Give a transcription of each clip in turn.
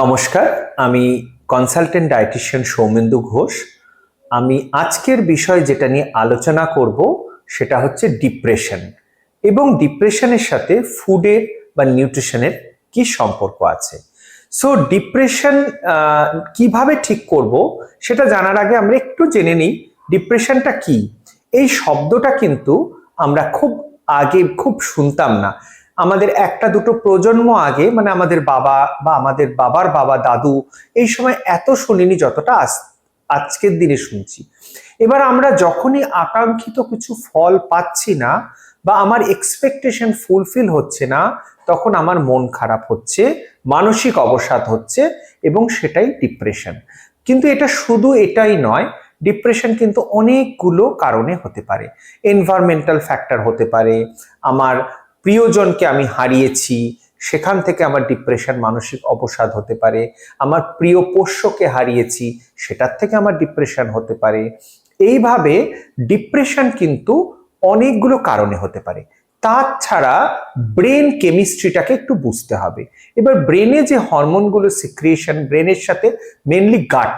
নমস্কার, আমি consultant dietician Soumendu Ghosh. আমি আজকের বিষয় যেটা নিয়ে আলোচনা করব, সেটা হচ্ছে ডিপ্রেশন এবং ডিপ্রেশনের সাথে ফুডের বা নিউট্রিশনের কি সম্পর্ক আছে। সো ডিপ্রেশন কীভাবে ঠিক করব, সেটা জানার আগে আমরা একটু জেনে নিই ডিপ্রেশনটা কি। এই শব্দটা কিন্তু আমরা খুব আগে খুব শুনতাম না। আমাদের একটা দুটো প্রজন্ম আগে মানে আমাদের বাবা বা আমাদের বাবার বাবা, দাদু, এই সময় এত শুনিনি যতটা আজ, আজকের দিনে শুনছি। এবার আমরা যখনই আকাঙ্ক্ষিত কিছু ফল পাচ্ছি না বা আমার এক্সপেকটেশন ফুলফিল হচ্ছে না, তখন আমার মন খারাপ হচ্ছে, মানসিক অবসাদ হচ্ছে এবং সেটাই ডিপ্রেশন কিন্তু এটা শুধু এটাই নয় ডিপ্রেশন কিন্তু অনেকগুলো কারণে হতে পারে। এনভায়রনমেন্টাল ফ্যাক্টর হতে পারে, আমার প্রিয়জনকে আমি হারিয়েছি, সেখান থেকে আমার ডিপ্রেশন মানসিক অবসাদ হতে পারে, আমার প্রিয় পোষ্যকে হারিয়েছি, সেটার থেকে আমার ডিপ্রেশন হতে পারে। এইভাবে ডিপ্রেশন কিন্তু অনেকগুলো কারণে হতে পারে। তাছাড়া ব্রেন কেমিস্ট্রিটাকে একটু বুঝতে হবে। এবার ব্রেনে যে হরমোনগুলো সিক্রিয়েশন ব্রেনের সাথে মেনলি গাট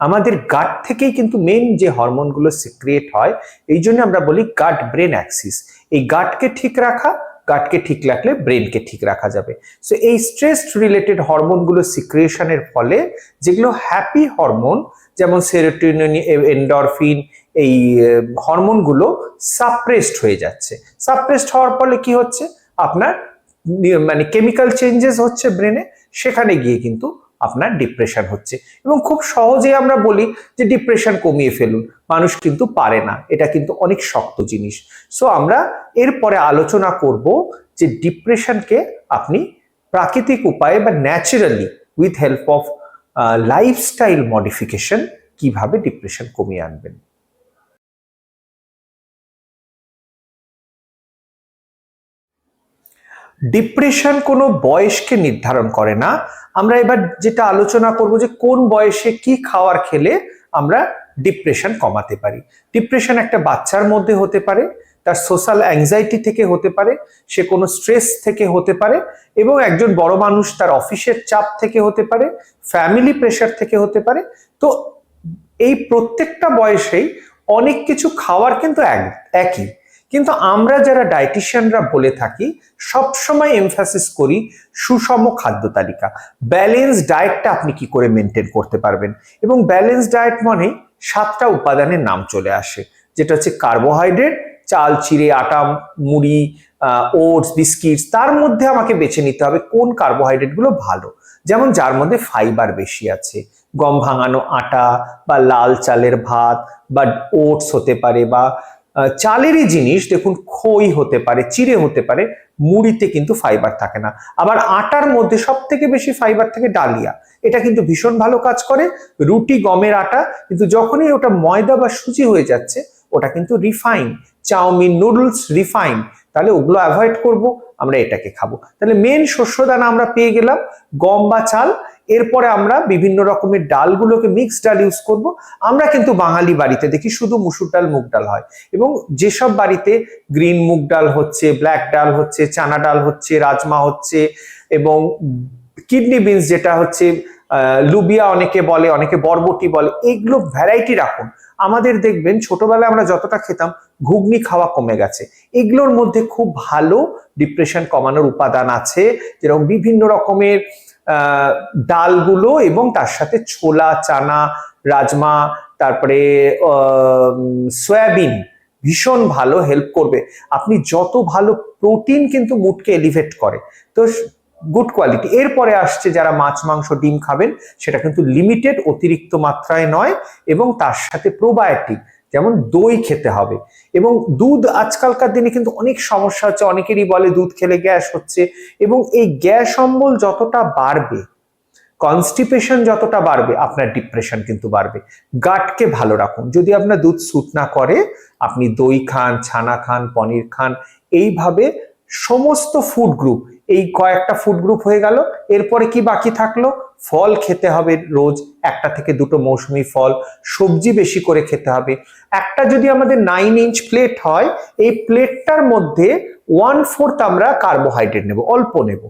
আমাদের গাট থেকেই কিন্তু মেন যে হরমোনগুলো সিক্রিয়েট হয়, এই জন্য আমরা বলি গাট ব্রেন অ্যাক্সিস এই গাটকে ঠিক রাখা গাটকে ঠিক রাখলে ব্রেনকে ঠিক রাখা যাবে। সো এই স্ট্রেস রিলেটেড হরমোনগুলো সিক্রিয়েশনের ফলে যেগুলো হ্যাপি হরমোন যেমন সেরোটোনিন এন্ডরফিন এই হরমোনগুলো সাপ্রেসড হয়ে যাচ্ছে। সাপ্রেসড হওয়ার ফলে কি হচ্ছে? আপনার মানে কেমিক্যাল চেঞ্জেস হচ্ছে ব্রেনে সেখানে গিয়ে কিন্তু আপনার ডিপ্রেশন হচ্ছে। এবং খুব সহজে আমরা বলি যে ডিপ্রেশন কমিয়ে ফেলুন। মানুষ কিন্তু পারে না। এটা কিন্তু অনেক শক্ত জিনিস। সো আমরা এরপরে আলোচনা করব যে ডিপ্রেশনকে আপনি প্রাকৃতিক উপায়ে বা naturally with help of lifestyle modification কীভাবে ডিপ্রেশন কমিয়ে আনবেন। ডিপ্রেশন কোনো বয়সকে নির্ধারণ করে না। আমরা এবার যেটা আলোচনা করব যে কোন বয়সে কি খাওয়ার খেলে আমরা ডিপ্রেশন কমাতে পারি। ডিপ্রেশন একটা বাচ্চার মধ্যে হতে পারে, তার সোশ্যাল অ্যাংজাইটি থেকে হতে পারে, সে কোনো স্ট্রেস থেকে হতে পারে এবং একজন বড় মানুষ তার অফিসের চাপ থেকে হতে পারে ফ্যামিলি প্রেশার থেকে হতে পারে। তো এই প্রত্যেকটা বয়সেই অনেক কিছু খাওয়ার কিন্তু এক- একই। কিন্তু আমরা যারা ডায়েটিশিয়ানরা বলে থাকি, সবসময় এমফাসিস করি সুষম খাদ্য তালিকা। ব্যালেন্স ডায়েটটা আপনি কি করে মেনটেন করতে পারবেন? এবং ব্যালেন্স ডায়েট মানে সাতটা উপাদানের নাম চলে আসে, যেটা হচ্ছে কার্বোহাইড্রেট চাল, চিড়ে আটা মুড়ি ওটস বিস্কিটস তার মধ্যে আমাকে বেছে নিতে হবে কোন কার্বোহাইড্রেটগুলো ভালো। যেমন যার মধ্যে ফাইবার বেশি আছে, গম ভাঙানো আটা বা লাল চালের ভাত বা ওটস হতে পারে বা চালেরই জিনিস, দেখুন, খই হতে পারে, চিড়ে হতে পারে, মুড়িতে কিন্তু ফাইবার থাকে না। আবার আটার মধ্যে সব থেকে বেশি ফাইবার থাকে ডালিয়া। এটা কিন্তু ভীষণ ভালো কাজ করে, রুটি, গমের আটা, কিন্তু যখনই ওটা ময়দা বা সুজি হয়ে যাচ্ছে, ওটা কিন্তু রিফাইন চাউমিন নুডলস রিফাইন তাহলে ওগুলো অ্যাভয়েড করব, আমরা এটাকে খাব। তাহলে মেন শস্য দানা আমরা পেয়ে গেলাম, গম বা চাল এরপরে আমরা বিভিন্ন রকমের ডালগুলোকে মিক্স ডাল ইউজ করব। আমরা কিন্তু বাঙালি বাড়িতে দেখি শুধু মুসুর ডাল, মুগ ডাল হয়। এবং যেসব বাড়িতে গ্রিন মুগ ডাল হচ্ছে ব্ল্যাক ডাল হচ্ছে, চানা ডাল হচ্ছে, রাজমা হচ্ছে এবং কিডনি বিনস যেটা হচ্ছে লুবিয়া অনেকে বলে, অনেকে বরবটি বলে, এগুলো ভ্যারাইটি রাখুন। আমাদের দেখবেন ছোটবেলায় আমরা যতটা খেতাম, ঘুগনি খাওয়া কমে গেছে। এগুলোর মধ্যে খুব ভালো ডিপ্রেশন কমানোর উপাদান আছে। যেরকম বিভিন্ন রকমের ডালগুলো এবং তার সাথে ছোলা, চানা, রাজমা, তারপরে সয়াবিন ভীষণ ভালো হেল্প করবে। আপনি যত ভালো প্রোটিন কিন্তু মুডকে এলিভেট করে, তো গুড কোয়ালিটি এরপরে আসছে যারা মাছ, মাংস, ডিম খাবেন, সেটা কিন্তু লিমিটেড অতিরিক্ত মাত্রায় নয় এবং তার সাথে প্রোবায়োটিক যেমন দই খেতে হবে। এবং দুধ আজকালকার দিনে কিন্তু অনেক সমস্যা হচ্ছে, অনেকেরই বলে দুধ খেলে গ্যাস হচ্ছে এবং এই গ্যাস অম্বল যতটা বাড়বে কনস্টিপেশন যতটা বাড়বে, আপনার ডিপ্রেশন কিন্তু বাড়বে। গাটকে ভালো রাখুন। যদি আপনার দুধ স্যুট না করে, আপনি দই খান, ছানা খান, পনির খান, এইভাবে সমস্ত ফুড গ্রুপ এই কয়েকটা ফুড গ্রুপ হয়ে গেল। এরপরে কি বাকি থাকল? ফল খেতে হবে রোজ একটা থেকে দুটো মৌসুমি ফল। সবজি বেশি করে খেতে হবে। একটা যদি আমাদের নাইন ইঞ্চ প্লেট হয়, এই প্লেটটার মধ্যে ওয়ান ফোর্থ আমরা কার্বোহাইড্রেট নেব, অল্প নেব।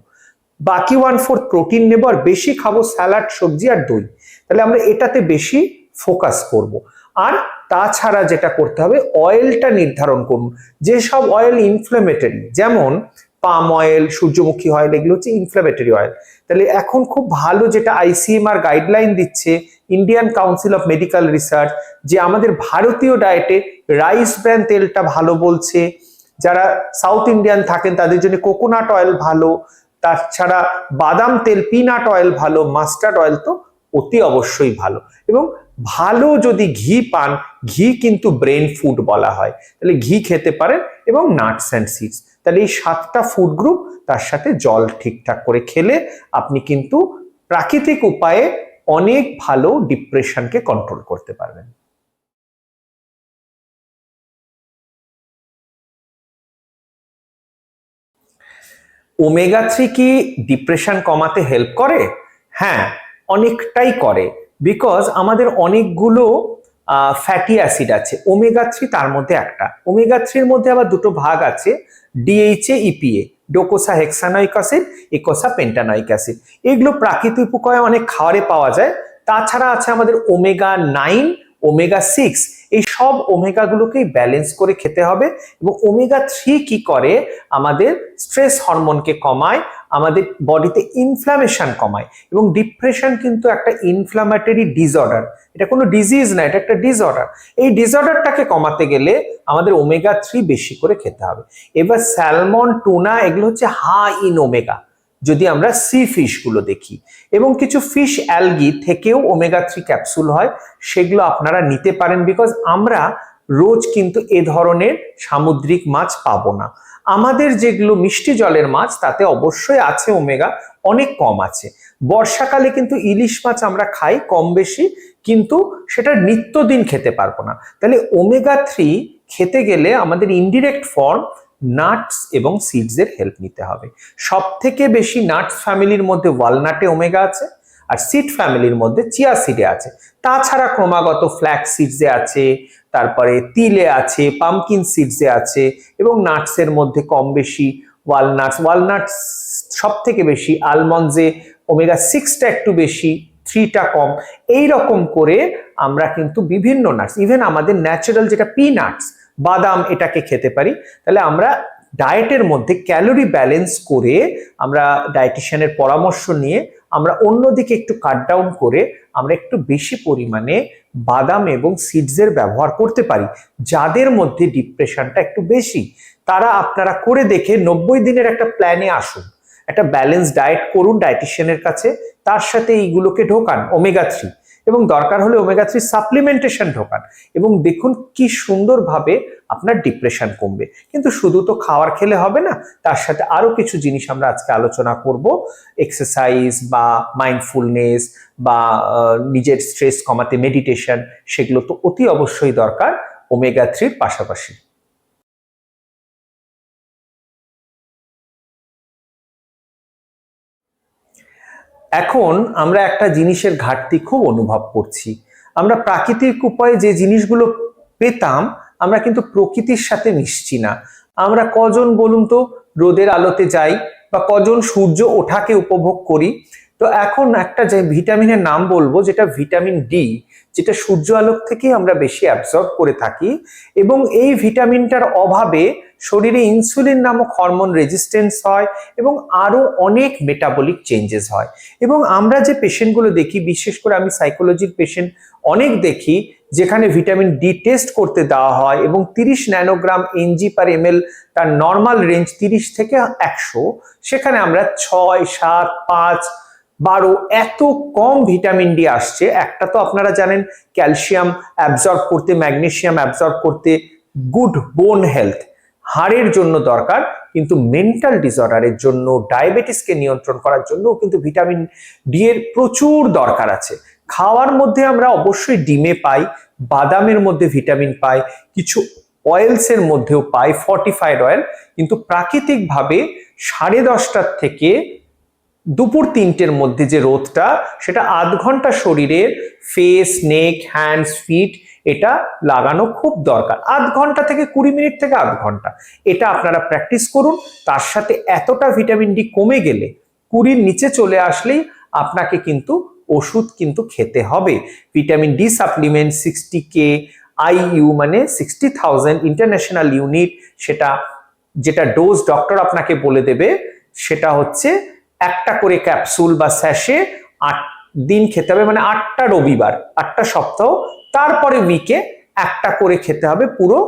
বাকি ওয়ান ফোর্থ প্রোটিন নেব আর বেশি খাব স্যালাড সবজি আর দই। তাহলে আমরা এটাতে বেশি ফোকাস করব। আর তাছাড়া যেটা করতে হবে অয়েলটা নির্ধারণ করুন যেসব অয়েল ইনফ্লেমেটরি যেমন পাম অয়েল সূর্যমুখী অয়েল এগুলো হচ্ছে ইনফ্লেমেটরি অয়েল তাহলে এখন খুব ভালো যেটা আইসিএমআর গাইডলাইন দিচ্ছে Indian council of medical research যে আমাদের ভারতীয় ডায়েটে রাইস ব্র্যান তেলটা ভালো বলছে। যারা সাউথ ইন্ডিয়ান থাকেন তাদের জন্য কোকোনাট অয়েল ভালো। তাছাড়া বাদাম তেল পিনাট অয়েল ভালো মাস্টার্ড অয়েল তো অতি অবশ্যই ভালো। এবং ভালো যদি ঘি পান, ঘি কিন্তু ব্রেন ফুড বলা হয়। তাহলে ঘি খেতে পারেন এবং নাটস অ্যান্ড সিডস তাহলে এই সাতটা ফুড গ্রুপ তার সাথে জল ঠিকঠাক করে খেলে আপনি কিন্তু প্রাকৃতিক উপায়ে অনেক ভালো ডিপ্রেশনকে কন্ট্রোল করতে পারবেন। ওমেগা থ্রি কি ডিপ্রেশন কমাতে হেল্প করে? হ্যাঁ অনেকটাই করে বিকজ আমাদের অনেকগুলো ফ্যাটি অ্যাসিড আছে। ওমেগা থ্রি তার মধ্যে একটা। ওমেগা থ্রির মধ্যে আবার দুটো ভাগ আছে DHA EPA docosahexaenoic acid eicosapentaenoic acid এগুলো প্রাকৃতিক উপায়ে অনেক খাবারে পাওয়া যায়। তাছাড়া আছে আমাদের ওমেগা নাইন ওমেগা সিক্স এই সব ওমেগা গুলোকেই ব্যালেন্স করে খেতে হবে এবং ওমেগা থ্রি কি করে? আমাদের স্ট্রেস হরমোনকে কমায় আমাদের বডিতে ইনফ্লামেশন কমায় এবং ডিপ্রেশন কিন্তু একটা ইনফ্লামেটরি ডিসঅর্ডার এটা কোনো ডিজিজ না, এটা একটা ডিসঅর্ডার এই ডিসঅর্ডারটাকে কমাতে গেলে আমাদের ওমেগা থ্রি বেশি করে খেতে হবে। এবার স্যালমন টুনা এগুলো হচ্ছে হা ইন ওমেগা যদি আমরা সি ফিশগুলো দেখি। এবং কিছু ফিশ অ্যালগি থেকেও ওমেগা থ্রি ক্যাপসুল হয়, সেগুলো আপনারা নিতে পারেন বিকজ আমরা রোজ কিন্তু এ ধরনের সামুদ্রিক মাছ পাবো না। আমাদের যেগুলো মিষ্টি জলের মাছ, তাতে অবশ্যই আছে ওমেগা, অনেক কম আছে। বর্ষাকালে কিন্তু ইলিশ মাছ আমরা খাই কম বেশি, কিন্তু সেটা নিত্যদিন খেতে পারব না। তাহলে ওমেগা থ্রি খেতে গেলে আমাদের ইনডিরেক্ট ফর্ম নাটস এবং সিডসের হেল্প নিতে হবে। সব থেকে বেশি নাটস ফ্যামিলির মধ্যে ওয়ালনাটে ওমেগা আছে, আর সিড ফ্যামিলির মধ্যে চিয়া সিডে আছে। তাছাড়া ক্রমাগত ফ্ল্যাক্স সিডসে আছে তারপরে তিলে আছে পামকিন সিডসে আছে এবং নাটসের মধ্যে কম বেশি ওয়ালনাটস ওয়ালনাটস সব থেকে বেশি আলমন্ডসে ওমেগা সিক্সটা একটু বেশি থ্রিটা কম। এই রকম করে আমরা কিন্তু বিভিন্ন নাটস ইভেন আমাদের ন্যাচারাল যেটা পি নাটস বাদাম এটাকে খেতে পারি। তাহলে আমরা ডায়েটের মধ্যে ক্যালোরি ব্যালেন্স করে আমরা ডায়েটিশিয়ানের পরামর্শ নিয়ে আমরা অন্যদিকে একটু কাট ডাউন করে আমরা একটু বেশি পরিমাণে বাদাম এবং সিডসের ব্যবহার করতে পারি, যাদের মধ্যে ডিপ্রেশনটা একটু বেশি। তারা আপনারা করে দেখে নব্বই দিনের একটা প্ল্যানে আসুন। একটা ব্যালেন্স ডায়েট করুন ডায়েটিশিয়ানের কাছে, তার সাথে এইগুলোকে ঢোকান ওমেগা থ্রি এবং দরকার হলে ওমেগা থ্রি সাপ্লিমেন্টেশন ঢোকান এবং দেখুন কি সুন্দরভাবে আপনার ডিপ্রেশন কমবে। কিন্তু শুধু তো খাওয়ার খেলে হবে না, তার সাথে আরও কিছু জিনিস আমরা আজকে আলোচনা করব। এক্সারসাইজ বা মাইন্ডফুলনেস বা নিজের স্ট্রেস কমাতে মেডিটেশন সেগুলো তো অতি অবশ্যই দরকার ওমেগা থ্রির পাশাপাশি। এখন আমরা একটা জিনিসের ঘাটতি খুব অনুভব করছি। আমরা প্রাকৃতিক উপায়ে যে জিনিসগুলো পেতাম, আমরা কিন্তু প্রকৃতির সাথে মিশছি না। আমরা কজন বলুন তো, রোদের আলোতে যাই বা কজন সূর্য ওঠাকে উপভোগ করি তো এখন একটা যে ভিটামিনের নাম বলব, যেটা ভিটামিন ডি, যেটা সূর্য আলোক থেকে আমরা বেশি অ্যাবজর্ব করে থাকি এবং এই ভিটামিনটার অভাবে শরীরে ইনসুলিন নামক হরমোন রেজিস্ট্যান্স হয় এবং আরও অনেক মেটাবলিক চেঞ্জেস হয়। এবং আমরা যে পেশেন্টগুলো দেখি, বিশেষ করে আমি সাইকোলজির পেশেন্ট অনেক দেখি, যেখানে ভিটামিন ডি টেস্ট করতে দেওয়া হয় এবং তিরিশ ন্যানোগ্রাম এনজি পার এম তার নর্মাল রেঞ্জ তিরিশ থেকে একশো, সেখানে আমরা ছয়, সাত, পাঁচ বারো, এত কম ভিটামিন ডি আসছে। একটা তো আপনারা জানেন, ক্যালসিয়াম অ্যাবজর্ব করতে ম্যাগনেশিয়াম অ্যাবজর্ব করতে গুড বোন হেলথ হাড়ের জন্য দরকার, কিন্তু মেন্টাল ডিসঅর্ডারের জন্য ডায়াবেটিসকে নিয়ন্ত্রণ করার জন্য কিন্তু ভিটামিন ডি এর প্রচুর দরকার আছে। খাওয়ার মধ্যে আমরা অবশ্যই ডিমে পাই, বাদামের মধ্যে ভিটামিন পাই, কিছু অয়েলসের মধ্যেও পাই ফর্টিফাইড অয়েল কিন্তু প্রাকৃতিকভাবে সাড়ে দশটার থেকে দুপুর তিনটের মধ্যে যে রোদটা, সেটা আধ ঘণ্টা শরীরের ফেস নেক হ্যান্ডস ফিট এটা লাগানো খুব দরকার। আধ ঘণ্টা থেকে কুড়ি মিনিট থেকে আধ ঘণ্টা। এটা আপনারা প্র্যাকটিস করুন। তার সাথে এতটা ভিটামিন ডি কমে গেলে কুড়ির নিচে চলে আসলেই আপনাকে কিন্তু ওষুধ কিন্তু খেতে হবে। Vitamin D supplement sixty K IU মানে সিক্সটি থাউজেন্ড ইন্টারন্যাশনাল ইউনিট সেটা, যেটা ডোজ ডক্টর আপনাকে বলে দেবে, সেটা হচ্ছে একটা করে ক্যাপসুল বা স্যাশে আট দিন খেতে হবে মানে আটটা রবিবার, আটটা সপ্তাহ। তারপরে উইকে একটা করে খেতে হবে, পুরো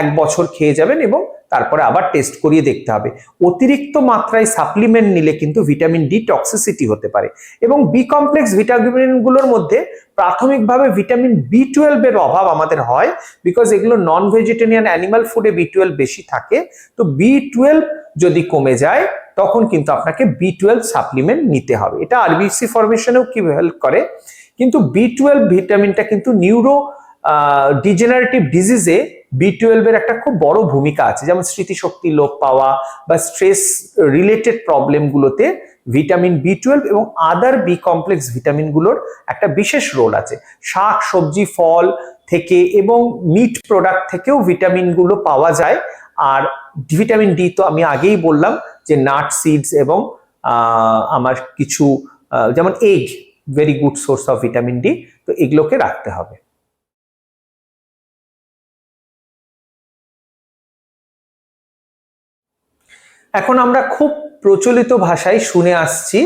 এক বছর খেয়ে যাবেন এবং তারপরে আবার টেস্ট করিয়ে দেখতে হবে। অতিরিক্ত মাত্রায় সাপ্লিমেন্ট নিলে কিন্তু ভিটামিন ডি টক্সিসিটি হতে পারে এবং বি কমপ্লেক্স ভিটামিনগুলোর মধ্যে প্রাথমিকভাবে ভিটামিন বি টুয়েলভের অভাব আমাদের হয় বিকজ এগুলো নন ভেজিটেরিয়ান অ্যানিমাল ফুডে বি টুয়েলভ বেশি থাকে। তো বি টুয়েলভ যদি কমে যায় তখন কিন্তু আপনাকে বি টুয়েলভ সাপ্লিমেন্ট নিতে হবে। এটা আরবিসি ফরমেশনেও কি হেল্প করে? কিন্তু বি টুয়েলভ ভিটামিনটা কিন্তু নিউরো ডিজেনারেটিভ ডিজিজে বি টুয়েলভের একটা খুব বড় ভূমিকা আছে। যেমন স্মৃতিশক্তি লোপ পাওয়া বা স্ট্রেস রিলেটেড প্রবলেমগুলোতে ভিটামিন বি টুয়েলভ এবং আদার বি কমপ্লেক্স ভিটামিনগুলোর একটা বিশেষ রোল আছে। শাক, সবজি, ফল থেকে এবং মিট প্রোডাক্ট থেকেও ভিটামিনগুলো পাওয়া যায়। আর ভিটামিন ডি তো আমি আগেই বললাম যে নাট সিডস এবং আমার কিছু যেমন egg very good source of vitamin D তো এগুলোকে রাখতে হবে। এখন আমরা খুব প্রচলিত ভাষায় শুনে আসছি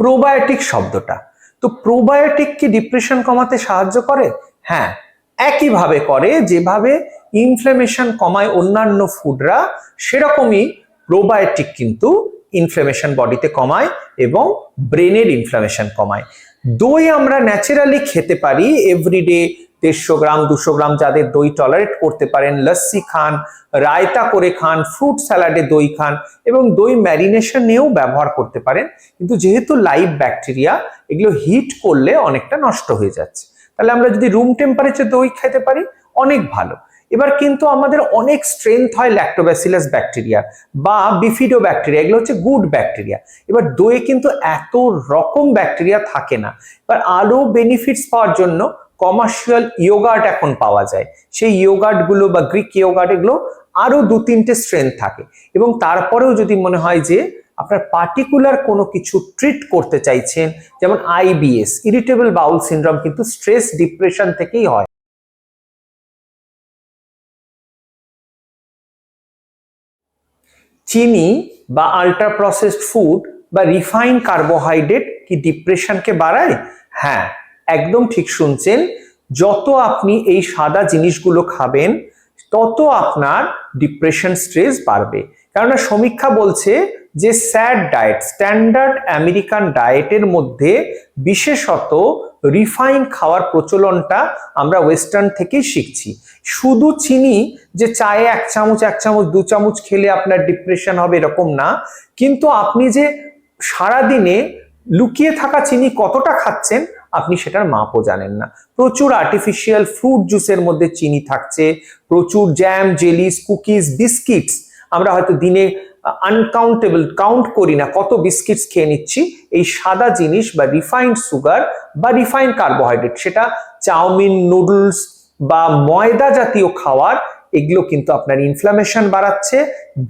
প্রোবায়োটিক শব্দটা। তো প্রোবায়োটিক কি ডিপ্রেশন কমাতে সাহায্য করে? হ্যাঁ একইভাবে করে, যেভাবে ইনফ্লেমেশন কমায় অন্যান্য ফুডরা সেরকমই প্রোবায়োটিক কিন্তু ইনফ্লেমেশন বডিতে কমায় এবং ব্রেনের ইনফ্লামেশন কমায়। দই আমরা ন্যাচারালি খেতে পারি এভরিডে দেড়শো গ্রাম, দুশো গ্রাম যাদের দই টলারেট করতে পারেন লস্যি খান, রায়তা করে খান ফ্রুট স্যালাডে দই খান এবং দই ম্যারিনেশন নিয়েও ব্যবহার করতে পারেন। কিন্তু যেহেতু লাইভ ব্যাকটেরিয়া এগুলো হিট করলে অনেকটা নষ্ট হয়ে যাচ্ছে। তাহলে আমরা যদি রুম টেম্পারেচার দই খেতে পারি, অনেক ভালো। এবার কিন্তু আমাদের অনেক স্ট্রেংথ হয় ল্যাক্টোব্যাসিলাস ব্যাকটেরিয়া বা বিফিডো ব্যাকটেরিয়া এগুলো হচ্ছে গুড ব্যাকটেরিয়া এবার দইয়ে কিন্তু এত রকম ব্যাকটেরিয়া থাকে না। এবার আরও বেনিফিটস পাওয়ার জন্য কমার্শিয়াল ইয়োগার্ট এখন পাওয়া যায়। সেই ইয়োগার্টগুলো বা গ্রিক ইয়োগার্ট এগুলো আরও দু তিনটে স্ট্রেংথ থাকে। এবং তারপরেও যদি মনে হয় যে আপনার পার্টিকুলার কোনো কিছু ট্রিট করতে চাইছেন, যেমন আইবিএস ইরিটেবল বাউল সিন্ড্রোম কিন্তু স্ট্রেস ডিপ্রেশন থেকেই হয়। চিনি বা আল্ট্রা প্রসেসড ফুড বা রিফাইন কার্বোহাইড্রেট কি ডিপ্রেশনকে বাড়ায়? হ্যাঁ একদম ঠিক শুনছেন। যত আপনি এই সাদা জিনিসগুলো খাবেন, তত আপনার ডিপ্রেশন স্ট্রেস বাড়বে। কেননা সমীক্ষা বলছে যে স্যাড ডায়েট স্ট্যান্ডার্ড আমেরিকান ডায়েটের মধ্যে বিশেষত রিফাইন খাওয়ার প্রচলনটা আমরা ওয়েস্টার্ন থেকেই শিখছি। শুধু চিনি যে চায়ে এক চামচ এক চামচ, দু চামচ খেলে আপনার ডিপ্রেশন হবে এরকম না। কিন্তু আপনি যে সারাদিনে লুকিয়ে থাকা চিনি কতটা খাচ্ছেন, আপনি সেটার মাপও জানেন না। প্রচুর আর্টিফিশিয়াল ফ্রুট জুসের মধ্যে চিনি থাকছে, প্রচুর জ্যাম জেলিস কুকিজ বিস্কিটস আমরা হয়তো দিনে আনকাউন্টেবল কাউন্ট করি না, কত বিস্কিটস খেয়ে নিচ্ছি, এই সাদা জিনিস বা রিফাইন্ড সুগার বা রিফাইন্ড কার্বোহাইড্রেট সেটা চাউমিন নুডলস বা ময়দা জাতীয় খাওয়ার, এগুলো কিন্তু আপনার ইনফ্লামেশন বাড়াচ্ছে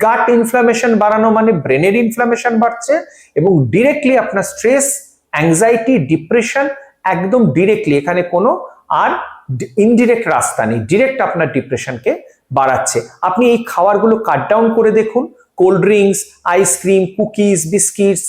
গাট ইনফ্লামেশন বাড়ানো মানে ব্রেনের ইনফ্লামেশন বাড়ছে, এবং ডিরেক্টলি আপনার স্ট্রেস অ্যাংজাইটি ডিপ্রেশন একদম ডিরেক্টলি এখানে কোনো আর ইনডিরেক্ট রাস্তা নেই ডিরেক্ট আপনার ডিপ্রেশনকে বাড়াচ্ছে। আপনি এই খাবারগুলো কাট ডাউন করে দেখুন cold drinks ice cream cookies biscuits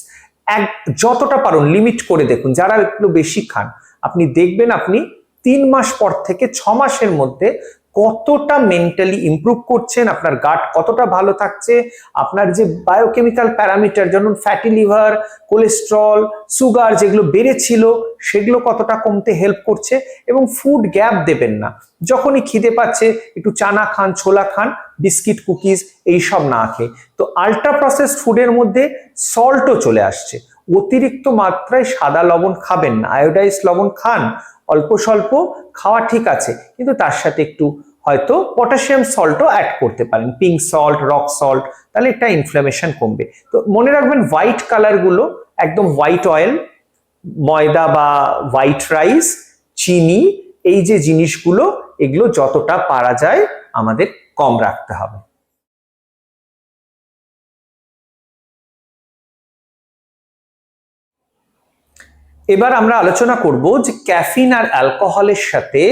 এক, যতটা পারুন লিমিট করে দেখুন। যারা একটু বেশি খান, আপনি দেখবেন আপনি তিন মাস পর থেকে ছ মাসের মধ্যে কতটা মেন্টালি ইমপ্রুভ করছেন, আপনার গাট কতটা ভালো থাকছে, আপনার যে বায়োকেমিক্যাল প্যারামিটার যেমন ফ্যাটি লিভার কোলেস্ট্রল সুগার যেগুলো বেড়েছিল, সেগুলো কতটা কমতে হেল্প করছে এবং ফুড গ্যাপ দেবেন না। যখনই খিদে পাচ্ছে, একটু চানা খান, ছোলা খান বিস্কিট কুকিজ এইসব না খেয়ে। তো আল্ট্রা প্রসেসড ফুডের মধ্যে সল্টও চলে আসছে। অতিরিক্ত মাত্রায় সাদা লবণ খাবেন না। আয়োডাইজ লবণ খান অল্প স্বল্প খাওয়া ঠিক আছে, কিন্তু তার সাথে একটু হয়তো পটাশিয়াম সল্টও অ্যাড করতে পারেন। পিঙ্ক সল্ট রক সল্ট তাহলে একটা ইনফ্লামেশন কমবে। তো মনে রাখবেন হোয়াইট কালারগুলো একদম হোয়াইট অয়েল ময়দা বা হোয়াইট রাইস চিনি, এই যে জিনিসগুলো, এগুলো যতটা পারা যায় আমাদের কম রাখতে হবে। এবার আমরা আলোচনা করব যে ক্যাফিন আর অ্যালকোহলের সাথে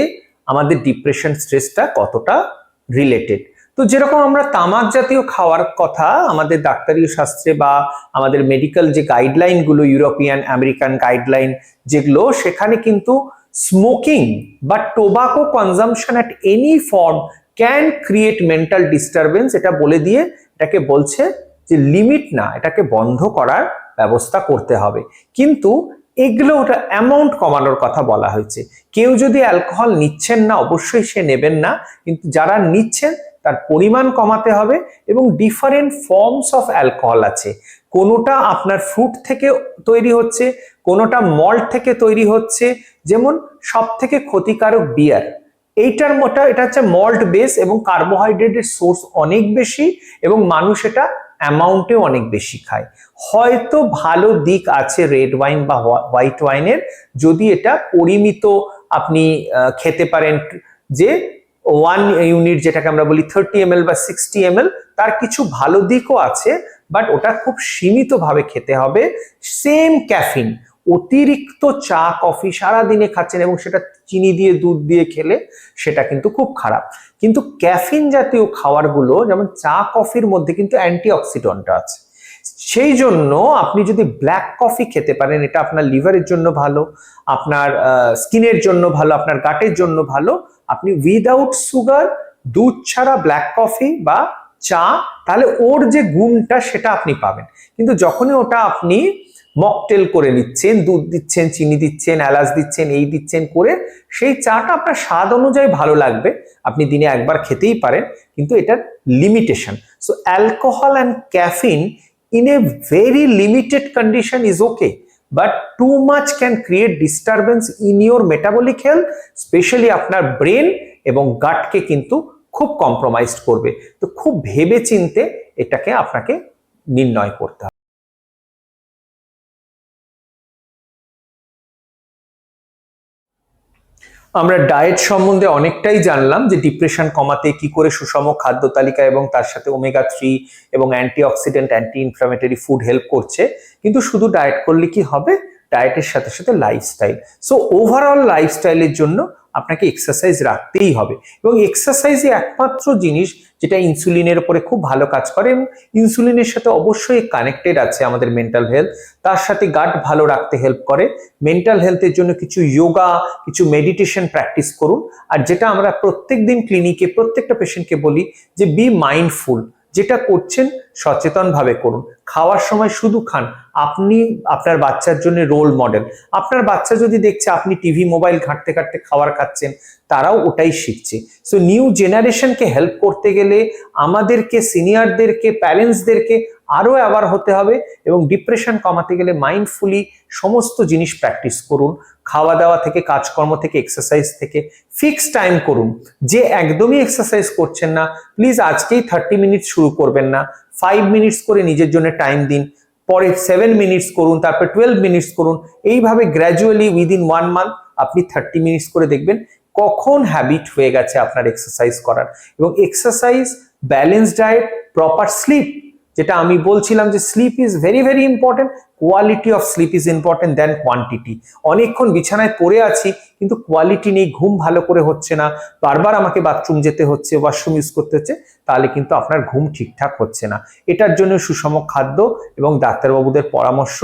আমাদের ডিপ্রেশন স্ট্রেসটা কতটা রিলেটেড। তো যেরকম আমরা তামাক জাতীয় খাওয়ার কথা আমাদের ডাক্তারীয় শাস্ত্রে বা আমাদের মেডিকেল যে গাইডলাইনগুলো, ইউরোপিয়ান, আমেরিকান গাইডলাইন যেগুলো, সেখানে কিন্তু স্মোকিং বা tobacco consumption at any form can create mental disturbance. এটা বলে দিয়ে এটাকে বলছে যে লিমিট না, এটাকে বন্ধ করার ব্যবস্থা করতে হবে। কিন্তু এগুলো ওটা অ্যামাউন্ট কমানোর কথা বলা হয়েছে। কেউ যদি অ্যালকোহল নিচ্ছেন না, অবশ্যই সে নেবেন না, কিন্তু যারা নিচ্ছেন, তার পরিমাণ কমাতে হবে এবং ডিফারেন্ট ফর্মস অফ অ্যালকোহল আছে। কোনোটা আপনার ফ্রুট থেকে তৈরি হচ্ছে, কোনোটা মল্ট থেকে তৈরি হচ্ছে, যেমন সব থেকে ক্ষতিকারক বিয়ার এইটার মোটা, এটা হচ্ছে মল্ট বেস এবং কার্বোহাইড্রেটের সোর্স অনেক বেশি এবং মানুষ এটা অ্যামাউন্টেও অনেক বেশি খায়। হয়তো ভালো দিক আছে রেড ওয়াইন বা হোয়াইট ওয়াইনের, যদি এটা পরিমিত আপনি খেতে পারেন যে ওয়ান ইউনিট যেটাকে আমরা বলি থার্টি এম বা সিক্সটি এম তার কিছু ভালো দিকও আছে বাট ওটা খুব সীমিতভাবে খেতে হবে। সেম ক্যাফিন অতিরিক্ত চা, কফি সারা দিনে খাচ্ছেন এবং সেটা চিনি দিয়ে, দুধ দিয়ে খেলে সেটা কিন্তু খুব খারাপ। কিন্তু ক্যাফিন জাতীয় খাবারগুলো, যেমন চা, কফির মধ্যে কিন্তু অ্যান্টিঅক্সিডেন্ট আছে। সেই জন্য আপনি যদি ব্ল্যাক কফি খেতে পারেন, এটা আপনার লিভারের জন্য ভালো, আপনার স্কিনের জন্য ভালো, আপনার গাটের জন্য ভালো, আপনি উইদাউট সুগার, দুধ ছাড়া ব্ল্যাক কফি বা চা, তাহলে ওর যে গুণটা সেটা আপনি পাবেন। কিন্তু যখনই ওটা আপনি মকটেল করে নিচ্ছেন, দুধ দিচ্ছেন, চিনি দিচ্ছেন, এলাচ দিচ্ছেন, এই দিচ্ছেন করে সেই চাটা আপনার স্বাদ অনুযায়ী ভালো লাগবে। আপনি দিনে একবার খেতেই পারেন, কিন্তু এটার limitation so alcohol and caffeine in a very limited condition is okay but too much can create disturbance in your metabolic health specially আপনার ব্রেন এবং গাটকে কিন্তু খুব কম্প্রোমাইজ করবে। তো খুব ভেবে চিনতে এটাকে আপনাকে নির্ণয় করতে হবে। আমরা ডায়েট সম্বন্ধে অনেকটাই জানলাম যে ডিপ্রেশন কমাতে কি করে সুষম খাদ্য তালিকা এবং তার সাথে ওমেগা থ্রি এবং antioxidant anti inflammatory food help করছে। কিন্তু শুধু ডায়েট করলে কি হবে? ডায়েটের সাথে সাথে লাইফস্টাইল সো ওভারঅল লাইফস্টাইলের জন্য আপনাকে এক্সারসাইজ রাখতেই হবে। এবং এক্সারসাইজই একমাত্র জিনিস যেটা ইনসুলিনের উপরে খুব ভালো কাজ করে এবং ইনসুলিনের সাথে অবশ্যই কানেক্টেড আছে আমাদের মেন্টাল হেলথ তার সাথে গাট ভালো রাখতে হেল্প করে। মেন্টাল হেলথের জন্য কিছু যোগা কিছু মেডিটেশন প্র্যাকটিস করুন। আর যেটা আমরা প্রত্যেক দিন ক্লিনিকে প্রত্যেকটা পেশেন্টকে বলি যে বি মাইন্ডফুল যেটা করছেন সচেতনভাবে করুন। খাওয়ার সময় শুধু খান। আপনি আপনার বাচ্চার জন্য রোল মডেল আপনার বাচ্চা যদি দেখছে আপনি টিভি মোবাইল ঘাঁটতে ঘাঁটতে খাবার খাচ্ছেন, তারাও ওটাই শিখছে। সো নিউ জেনারেশনকে হেল্প করতে গেলে আমাদেরকে সিনিয়রদেরকে প্যারেন্টসদেরকে আরও অ্যাওয়ার হতে হবে এবং ডিপ্রেশন কমাতে গেলে মাইন্ডফুলি সমস্ত জিনিস প্র্যাকটিস করুন। খাওয়া দাওয়া থেকে, কাজকর্ম থেকে এক্সারসাইজ থেকে ফিক্স টাইম করুন। যে একদমই এক্সারসাইজ করছেন না প্লিজ আজকেই থার্টি মিনিট শুরু করবেন না। ফাইভ মিনিটস করে নিজের জন্য টাইম দিন। পরে সেভেন মিনিটস করুন, তারপর টুয়েলভ মিনিটস করুন। এইভাবে গ্র্যাজুয়ালি উইদিন ওয়ান মান্থ আপনি থার্টি মিনিটস করে দেখবেন কখন হ্যাবিট হয়ে গেছে আপনার এক্সারসাইজ করার। এবং exercise balance diet proper sleep যেটা আমি বলছিলাম যে sleep is very very important quality of sleep is important then quantity অনেকক্ষণ বিছানায় পড়ে আছি, কিন্তু কোয়ালিটি নেই, ঘুম ভালো করে হচ্ছে না। বারবার আমাকে বাথরুম যেতে হচ্ছে ওয়াশরুম ইউজ করতে হচ্ছে, তাহলে কিন্তু আপনার ঘুম ঠিকঠাক হচ্ছে না। এটার জন্য সুষম খাদ্য এবং ডাক্তারবাবুদের পরামর্শ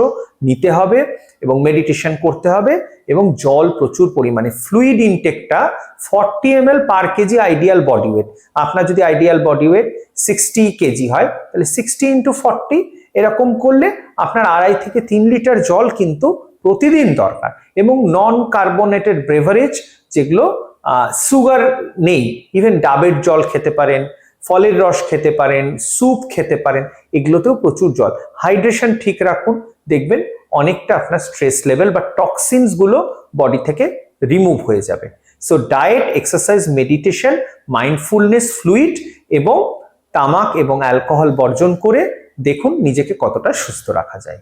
নিতে হবে এবং মেডিটেশন করতে হবে এবং জল প্রচুর পরিমাণে। Fluid ইনটেকটা forty M per KG ideal body weight আপনার যদি ideal body weight sixty KG হয়, তাহলে সিক্সটি ইন্টু ফর্টি এরকম করলে আপনার আড়াই থেকে তিন লিটার জল কিন্তু প্রতিদিন দরকার। এবং নন কার্বনেটেড ব্রেভারেজ যেগুলো সুগার নেই ইভেন ডাবের জল খেতে পারেন, ফলের রস খেতে পারেন স্যুপ খেতে পারেন, এগুলোতেও প্রচুর জল। হাইড্রেশন ঠিক রাখুন, দেখবেন অনেকটা আপনার স্ট্রেস লেভেল বা টক্সিনসগুলো বডি থেকে রিমুভ হয়ে যাবে। So diet exercise meditation mindfulness fluid এবং তামাক এবং অ্যালকোহল বর্জন করে দেখুন নিজেকে কতটা সুস্থ রাখা যায়।